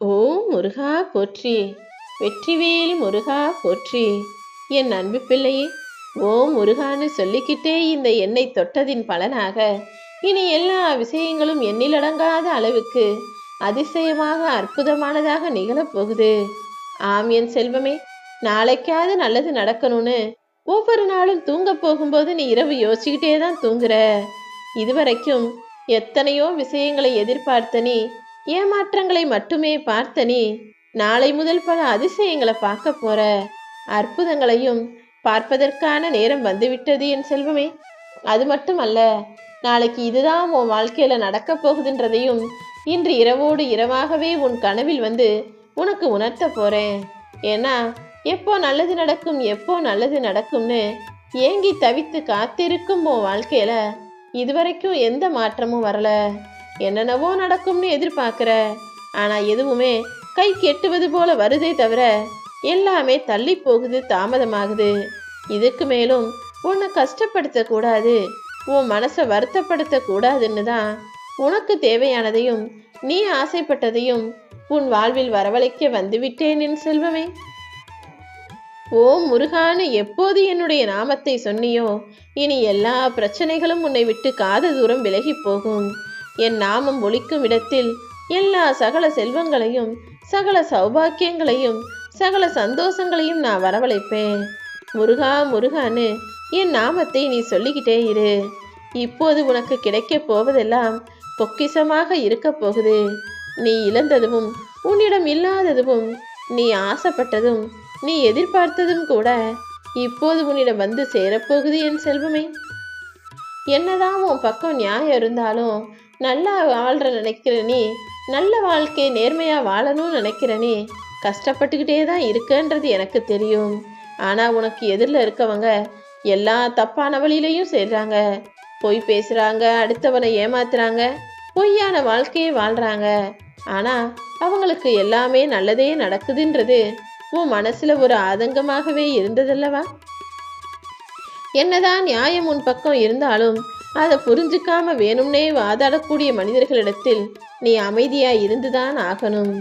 ஓம் முருகா போற்றி. வெற்றிவேலி முருகா போற்றி. என் அன்பு பிள்ளையே ஓம் முருகான்னு சொல்லிக்கிட்டே இந்த எண்ணெய் தொட்டதின் பலனாக இனி எல்லா விஷயங்களும் எண்ணிலடங்காத அளவுக்கு அதிசயமாக அற்புதமானதாக நிகழப்போகுது ஆம் என் செல்வமே நாளைக்காவது நல்லது நடக்கணும்னு ஒவ்வொரு நாளும் தூங்க போகும்போது நீ இரவு யோசிச்சுக்கிட்டே தான் தூங்குற. இதுவரைக்கும் எத்தனையோ விஷயங்களை எதிர்பார்த்த நீ ஏமாற்றங்களை மட்டுமே பார்த்த நீ நாளை முதல் பல அதிசயங்களை பார்க்க போற. அற்புதங்களையும் பார்ப்பதற்கான நேரம் வந்துவிட்டது என் செல்வமே. அது மட்டுமல்ல நாளைக்கு இதுதான் உன் வாழ்க்கையில நடக்க போகுதுன்றதையும் இன்று இரவோடு இரவாகவே உன் கனவில் வந்து உனக்கு உணர்த்த போறேன். ஏன்னா எப்போ நல்லது நடக்கும் எப்போ நல்லது நடக்கும்னு ஏங்கி தவித்து காத்திருக்கும் உன் வாழ்க்கையில இதுவரைக்கும் எந்த மாற்றமும் வரல. என்னென்னவோ நடக்கும்னு எதிர்பார்க்குற. ஆனால் எதுவுமே கை கெட்டுவது போல வருதே தவிர எல்லாமே தள்ளி போகுது தாமதமாகுது. இதுக்கு மேலும் உன்னை கஷ்டப்படுத்தக்கூடாது உன் மனசை வருத்தப்படுத்தக்கூடாதுன்னு தான் உனக்கு தேவையானதையும் நீ ஆசைப்பட்டதையும் உன் வாழ்வில் வரவழைக்க வந்துவிட்டேன் என் செல்வமே. ஓ முருகான்னு எப்போது என்னுடைய நாமத்தை சொன்னியோ? இனி எல்லா பிரச்சனைகளும் உன்னை விட்டு காத தூரம் விலகி போகும். என் நாமம் ஒழிக்கும் இடத்தில் எல்லா சகல செல்வங்களையும் சகல சௌபாக்கியங்களையும் சகல சந்தோஷங்களையும் நான் வரவழைப்பேன். முருகா முருகான்னு என் நாமத்தை நீ சொல்லிக்கிட்டே இரு. இப்போது உனக்கு கிடைக்கப் போவதெல்லாம் பொக்கிஷமாக இருக்க போகுது. நீ இழந்ததும் உன்னிடம் இல்லாததும் நீ ஆசைப்பட்டதும் நீ எதிர்பார்த்ததும் கூட இப்போது உன்னிடம் வந்து சேரப்போகுது என் செல்வமே. என்னதான் உன் பக்கம் நியாயம் இருந்தாலும் நல்லா வாழ்கிற நினைக்கிற நீ நல்ல வாழ்க்கை நேர்மையாக வாழணும்னு நினைக்கிற நீ கஷ்டப்பட்டுக்கிட்டே தான் இருக்கன்றது எனக்கு தெரியும். ஆனால் உனக்கு எதிரில் இருக்கவங்க எல்லா தப்பான வழியிலையும் செய்கிறாங்க பொய் பேசுகிறாங்க அடுத்தவனை ஏமாத்துறாங்க பொய்யான வாழ்க்கையை வாழ்றாங்க. ஆனால் அவங்களுக்கு எல்லாமே நல்லதே நடக்குதுன்றது உன் மனசில் ஒரு ஆதங்கமாகவே இருந்ததல்லவா? என்னதான் நியாயம் உன் பக்கம் இருந்தாலும் அதை புரிஞ்சுக்காம வேணும்னே வாதாடக்கூடிய மனிதர்களிடத்தில் நீ அமைதியா இருந்துதான் ஆகணும்.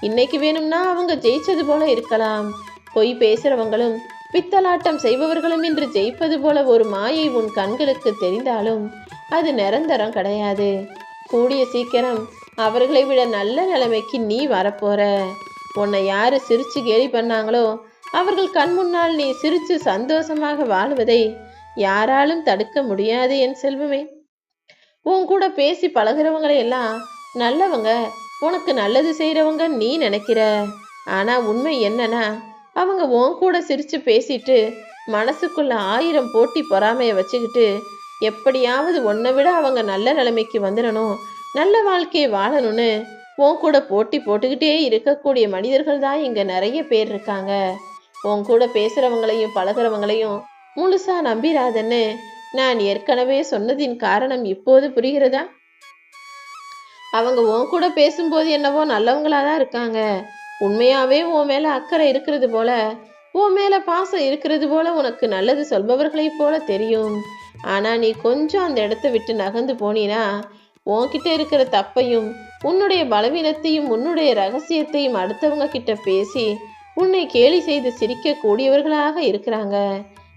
இன்னைக்கு வேணும்னா அவங்க ஜெயிச்சது போல இருக்கலாம். பொய் பேசுறவங்களும் பித்தலாட்டம் செய்பவர்களும் இன்று ஜெயிப்பது போல ஒரு மாயை உன் கண்களுக்கு தெரிந்தாலும் அது நிரந்தரம் கிடையாது. கூடிய சீக்கிரம் அவர்களை விட நல்ல நிலைமைக்கு நீ வரப்போற. உன்னை யாரு சிரிச்சு கேலி பண்ணாங்களோ அவர்கள் கண் முன்னால் நீ சிரிச்சு சந்தோஷமாக வாழ்வதை யாராலும் தடுக்க முடியாது என் செல்வமே. உன் கூட பேசி பழகிறவங்களை எல்லாம் நல்லவங்க உனக்கு நல்லது செய்கிறவங்க நீ நினைக்கிற. ஆனா உண்மை என்னன்னா அவங்க உன் கூட சிரிச்சு பேசிட்டு மனசுக்குள்ள ஆயிரம் போட்டி பொறாமைய வச்சுக்கிட்டு எப்படியாவது உன்னை விட அவங்க நல்ல நிலைமைக்கு வந்துடணும் நல்ல வாழ்க்கையை வாழணும்னு உன் கூட போட்டி போட்டுக்கிட்டே இருக்கக்கூடிய மனிதர்கள் தான் இங்க நிறைய பேர் இருக்காங்க. உன் கூட பேசுறவங்களையும் பழகுறவங்களையும் முழுசா நம்பிராதன்னு நான் ஏற்கனவே சொன்னதின் காரணம் இப்போது புரிகிறதா? அவங்க உன் கூட பேசும்போது என்னவோ நல்லவங்களா தான் இருக்காங்க. உண்மையாவே உன் மேல அக்கறை இருக்கிறது போல உன் மேல பாசம் இருக்கிறது போல உனக்கு நல்லது சொல்பவர்களைப் போல தெரியும். ஆனா நீ கொஞ்சம் அந்த இடத்த விட்டு நகர்ந்து போனீனா உன்கிட்ட இருக்கிற தப்பையும் உன்னுடைய பலவீனத்தையும் உன்னுடைய ரகசியத்தையும் அடுத்தவங்க கிட்ட பேசி உன்னை கேலி செய்து சிரிக்க கூடியவர்களாக இருக்கிறாங்க.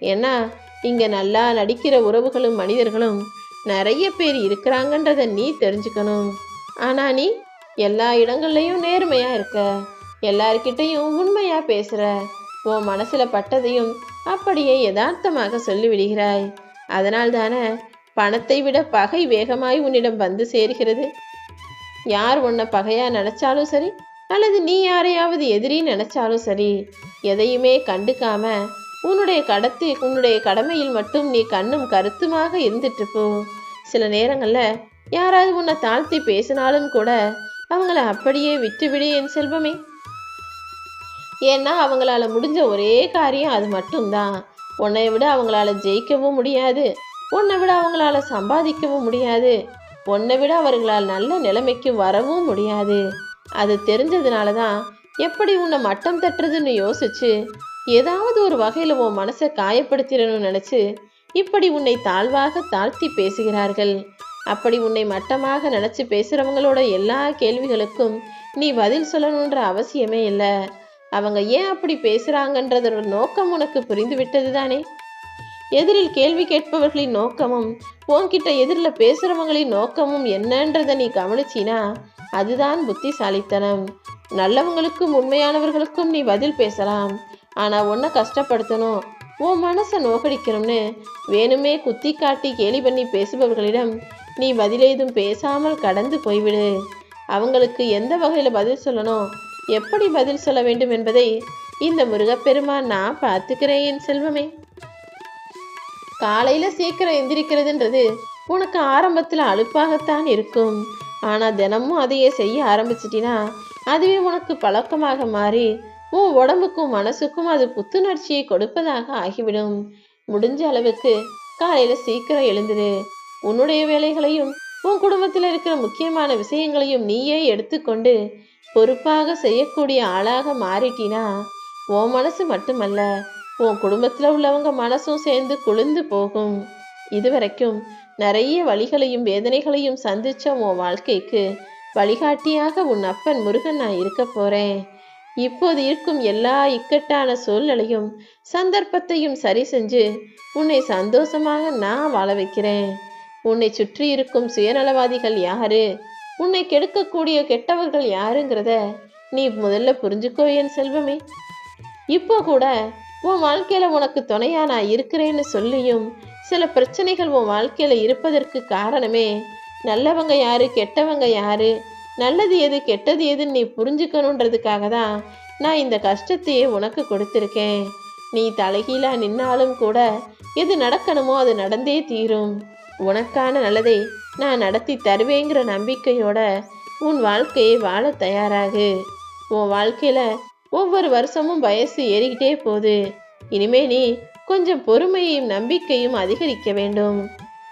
ஏன்னா இங்கே நல்லா நடிக்கிற உறவுகளும் மனிதர்களும் நிறைய பேர் இருக்கிறாங்கன்றத நீ தெரிஞ்சுக்கணும். ஆனால் நீ எல்லா இடங்கள்லையும் நேர்மையாக இருக்க. எல்லார்கிட்டையும் உண்மையாக பேசுகிற உன் மனசில் பட்டதையும் அப்படியே யதார்த்தமாக சொல்லிவிடுகிறாய். அதனால் தானே பணத்தை விட பகை வேகமாய் உன்னிடம் வந்து சேர்கிறது. யார் உன்னை பகையாக நினச்சாலும் சரி அல்லது நீ யாரையாவது எதிரி நினச்சாலும் சரி எதையுமே கண்டுக்காம உன்னுடைய கடத்தி உன்னுடைய கடமையில் மட்டும் நீ கண்ணும் கருத்துமாக இருந்துட்டு போ சில நேரங்கள்ல யாராவது உன்னை தாழ்த்தி பேசினாலும் கூட அவங்கள அப்படியே விட்டுவிடு என் செல்வமே. ஏன்னா அவங்களால முடிஞ்ச ஒரே காரியம் அது மட்டும்தான். உன்னை விட அவங்களால ஜெயிக்கவும் முடியாது. உன்னை விட அவங்களால சம்பாதிக்கவும் முடியாது. உன்னை விட அவர்களால் நல்ல நிலைமைக்கு வரவும் முடியாது. அது தெரிஞ்சதுனால தான் எப்படி உன்னை மட்டம் தட்டுறதுன்னு யோசிச்சு ஏதாவது ஒரு வகையில் உன் மனசை காயப்படுத்திடணும்னு நினச்சி இப்படி உன்னை தாழ்வாக தாழ்த்தி பேசுகிறார்கள். அப்படி உன்னை மட்டமாக நினைச்சு பேசுறவங்களோட எல்லா கேள்விகளுக்கும் நீ பதில் சொல்லணுன்ற அவசியமே இல்லை. அவங்க ஏன் அப்படி பேசுறாங்கன்றதோட நோக்கம் உனக்கு புரிந்து விட்டது தானே எதிரில் கேள்வி கேட்பவர்களின் நோக்கமும் உன்கிட்ட எதிரில் பேசுறவங்களின் நோக்கமும் என்னன்றதை நீ கவனிச்சினா அதுதான் புத்திசாலித்தனம். நல்லவங்களுக்கும் உண்மையானவர்களுக்கும் நீ பதில் பேசலாம். ஆனால் உன்னை கஷ்டப்படுத்தணும். உன் மனசை நோக்கடிக்கணும்னு வேணுமே குத்தி காட்டி கேலி பண்ணி பேசுபவர்களிடம் நீ பதிலேதும் பேசாமல் கடந்து போய்விடு. அவங்களுக்கு எந்த வகையில் பதில் சொல்லணும்? எப்படி பதில் சொல்ல வேண்டும் என்பதை இந்த முருகப்பெருமான் நான் பார்த்துக்கிறேன் என் செல்வமே. காலையில் சீக்கிரம் எந்திரிக்கிறதுன்றது உனக்கு ஆரம்பத்தில் அலுப்பாகத்தான் இருக்கும். ஆனால் தினமும் அதையே செய்ய ஆரம்பிச்சிட்டினா அதுவே உனக்கு பழக்கமாக மாறி உன் உடம்புக்கும் மனசுக்கும் அது புத்துணர்ச்சியை கொடுப்பதாக ஆகிவிடும். முடிஞ்ச அளவுக்கு காலையில சீக்கிரம் எழுந்துரு. உன்னுடைய வேலைகளையும் உன் குடும்பத்தில் இருக்கிற முக்கியமான விஷயங்களையும் நீயே எடுத்துக்கொண்டு பொறுப்பாக செய்யக்கூடிய ஆளாக மாறிட்டினா உன் மனசு மட்டுமல்ல உன் குடும்பத்தில் உள்ளவங்க மனசும் சேர்ந்து குளிர்ந்து போகும். இதுவரைக்கும் நிறைய வழிகளையும் வேதனைகளையும் சந்திச்ச உன் வாழ்க்கைக்கு வழிகாட்டியாக உன் அப்பன் முருகன் நான் இருக்க போறேன். இப்போது இருக்கும் எல்லா இக்கட்டான சூழ்நிலையும் சந்தர்ப்பத்தையும் சரி செஞ்சு உன்னை சந்தோஷமாக நான் வாழ வைக்கிறேன். உன்னை சுற்றி இருக்கும் சுயநலவாதிகள் யாரு? உன்னை கெடுக்கக்கூடிய கெட்டவர்கள் யாருங்கிறத நீ முதல்ல புரிஞ்சுக்கோ என் செல்வமே. இப்போ கூட உன் வாழ்க்கையில உனக்கு துணையா நான் இருக்கிறேன்னு சொல்லியும் சில பிரச்சனைகள் உன் வாழ்க்கையில இருப்பதற்கு காரணமே நல்லவங்க யாரு கெட்டவங்க யாரு நல்லது எது கெட்டது எதுன்னு நீ புரிஞ்சுக்கணுன்றதுக்காக தான் நான் இந்த கஷ்டத்தையே உனக்கு கொடுத்துருக்கேன். நீ தலைகீழா நின்னாலும் கூட எது நடக்கணுமோ அது நடந்தே தீரும். உனக்கான நல்லதை நான் நடத்தி தருவேங்கிற நம்பிக்கையோட உன் வாழ்க்கையை வாழ தயாராகு. உன் வாழ்க்கையில் ஒவ்வொரு வருஷமும் வயசு ஏறிக்கிட்டே போகுது. இனிமே நீ கொஞ்சம் பொறுமையையும் நம்பிக்கையும் அதிகரிக்க வேண்டும்.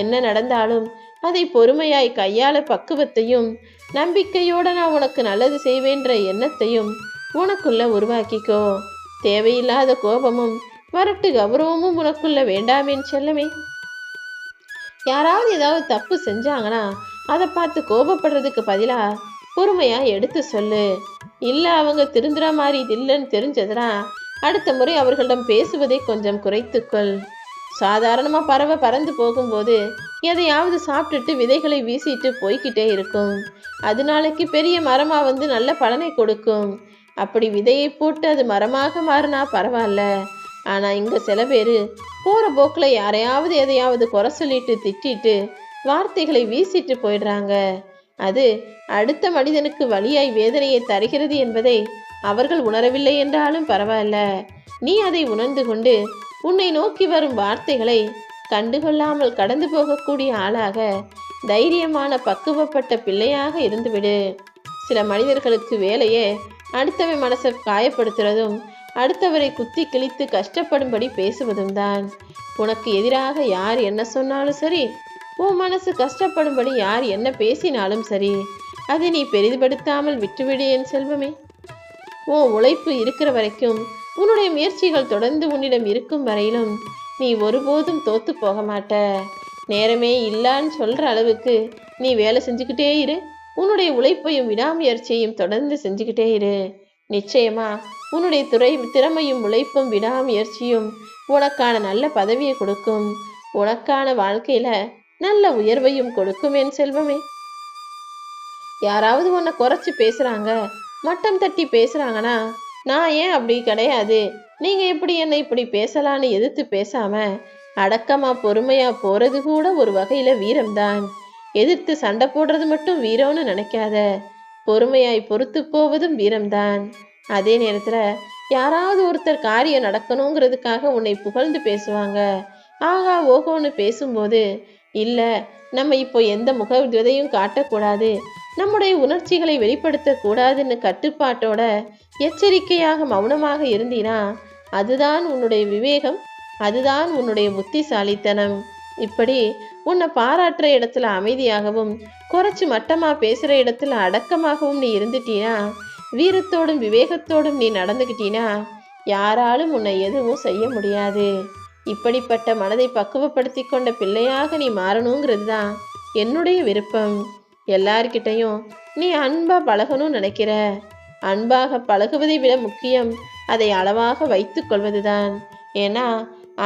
என்ன நடந்தாலும் அதை பொறுமையாய் கையாள பக்குவத்தையும் நம்பிக்கையோட நான் உனக்கு நல்லது செய்வேன்ற எண்ணத்தையும் உனக்குள்ள உருவாக்கிக்கோ. தேவையில்லாத கோபமும் வரட்டு கௌரவமும் உனக்குள்ள வேண்டாமேன் செல்லமே. யாராவது ஏதாவது தப்பு செஞ்சாங்கன்னா அதை பார்த்து கோபப்படுறதுக்கு பதிலா பொறுமையா எடுத்து சொல்லு. இல்ல அவங்க திருந்துற மாதிரி இது இல்லைன்னு தெரிஞ்சதுன்னா அடுத்த முறை அவர்களிடம் பேசுவதை கொஞ்சம் குறைத்துக்கொள். சாதாரணமாக பறவை பறந்து போகும்போது எதையாவது சாப்பிட்டுட்டு விதைகளை வீசிட்டு போய்க்கிட்டே இருக்கும். அது நாளைக்கு பெரிய மரமாக வந்து நல்ல பலனை கொடுக்கும். அப்படி விதையை போட்டு அது மரமாக மாறினா பரவாயில்ல. ஆனால் இங்கே சில பேர் போகிற போக்கில் யாரையாவது எதையாவது குறை சொல்லிட்டு திட்டிட்டு வார்த்தைகளை வீசிட்டு போயிடுறாங்க. அது அடுத்த மனிதனுக்கு வழியாய் வேதனையை தருகிறது என்பதை அவர்கள் உணரவில்லை என்றாலும் பரவாயில்ல. நீ அதை உணர்ந்து கொண்டு உன்னை நோக்கி வரும் வார்த்தைகளை கண்டுகொள்ளாமல் கடந்து போகக்கூடிய ஆளாக தைரியமான பக்குவப்பட்ட பிள்ளையாக இருந்துவிடு. சில மனிதர்களுக்கு வேலையே அடுத்தவன் மனசை காயப்படுத்துறதும் அடுத்தவரை குத்தி கிழித்து கஷ்டப்படும்படி பேசுவதும் தான். உனக்கு எதிராக யார் என்ன சொன்னாலும் சரி உன் மனசு கஷ்டப்படும்படி யார் என்ன பேசினாலும் சரி அதை நீ பெரிதுபடுத்தாமல் விட்டுவிடு என் செல்வமே. உன் உழைப்பு இருக்கிற வரைக்கும் உன்னுடைய முயற்சிகள் தொடர்ந்து உன்னிடம் இருக்கும் வரையிலும் நீ ஒருபோதும் தோத்து போக மாட்ட. நேரமே இல்லான்னு சொல்ற அளவுக்கு நீ வேலை செஞ்சுக்கிட்டே இரு. உன்னுடைய உழைப்பையும் விடாமுயற்சியையும் தொடர்ந்து செஞ்சுக்கிட்டே இரு. நிச்சயமா உன்னுடைய துறை திறமையும் உழைப்பும் விடாமுயற்சியும் உனக்கான நல்ல பதவியை கொடுக்கும். உனக்கான வாழ்க்கையில நல்ல உயர்வையும் கொடுக்கும் என் செல்வமே. யாராவது உன்னை குறைச்சி பேசுறாங்க மட்டம் தட்டி பேசுறாங்கன்னா நான் ஏன் அப்படி கிடையாது? நீங்க இப்படி என்னை இப்படி பேசலான்னு எதிர்த்து பேசாம அடக்கமா பொறுமையா போறது கூட ஒரு வகையில வீரம்தான். எதிர்த்து சண்டை போடுறது மட்டும் வீரம்னு நினைக்காத. பொறுமையாய் பொறுத்து போவதும் வீரம்தான். அதே நேரத்துல யாராவது ஒருத்தர் காரியம் நடக்கணுங்கிறதுக்காக உன்னை புகழ்ந்து பேசுவாங்க. ஆகா ஓகோன்னு பேசும்போது இல்ல நம்ம இப்போ எந்த முக விதையும் காட்டக்கூடாது. நம்முடைய உணர்ச்சிகளை வெளிப்படுத்தக்கூடாதுன்னு கட்டுப்பாட்டோட எச்சரிக்கையாக மௌனமாக இருந்தீனா அதுதான் உன்னுடைய விவேகம் அதுதான் உன்னுடைய புத்திசாலித்தனம். இப்படி உன்னை பாராட்டுற இடத்துல அமைதியாகவும் குறைச்சி மட்டமாக பேசுகிற இடத்துல அடக்கமாகவும் நீ இருந்துட்டீனா வீரத்தோடும் விவேகத்தோடும் நீ நடந்துக்கிட்டீனா யாராலும் உன்னை எதுவும் செய்ய முடியாது. இப்படிப்பட்ட மனதை பக்குவப்படுத்தி கொண்ட பிள்ளையாக நீ மாறணுங்கிறது தான் என்னுடைய விருப்பம். எல்லார்கிட்டையும் நீ அன்பா பழகணும்னு நினைக்கிற? அன்பாக பழகுவதை விட முக்கியம் அதை அளவாக வைத்து கொள்வதுதான். ஏன்னா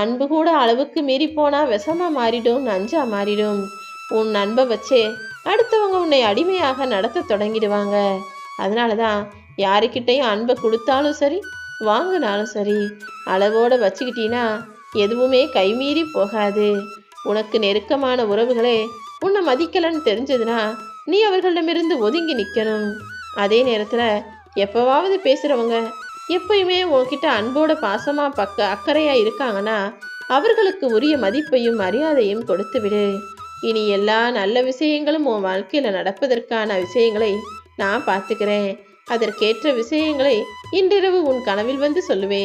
அன்பு கூட அளவுக்கு மீறி போனா விஷமா மாறிடும் நஞ்சா மாறிடும். உன் அன்பை வச்சே அடுத்தவங்க உன்னை அடிமையாக நடத்த தொடங்கிடுவாங்க. அதனால தான் யாருக்கிட்டையும் அன்பை கொடுத்தாலும் சரி வாங்கினாலும் சரி அளவோட வச்சுக்கிட்டீன்னா எதுவுமே கைமீறி போகாது. உனக்கு நெருக்கமான உறவுகளே உன்னை மதிக்கலன்னு தெரிஞ்சதுன்னா நீ அவர்களிடமிருந்து ஒதுங்கி நிற்கணும் அதே நேரத்தில் எப்போவாவது பேசுகிறவங்க எப்பயுமே உன்கிட்ட அன்போட பாசமாக பக்க அக்கறையாக இருக்காங்கன்னா அவர்களுக்கு உரிய மதிப்பையும் மரியாதையும் கொடுத்து விடு. இனி எல்லா நல்ல விஷயங்களும் உன் வாழ்க்கையில் நடப்பதற்கான விஷயங்களை நான் பார்த்துக்கிறேன். அதற்கேற்ற விஷயங்களை இன்றிரவு உன் கனவில் வந்து சொல்லுவேன்.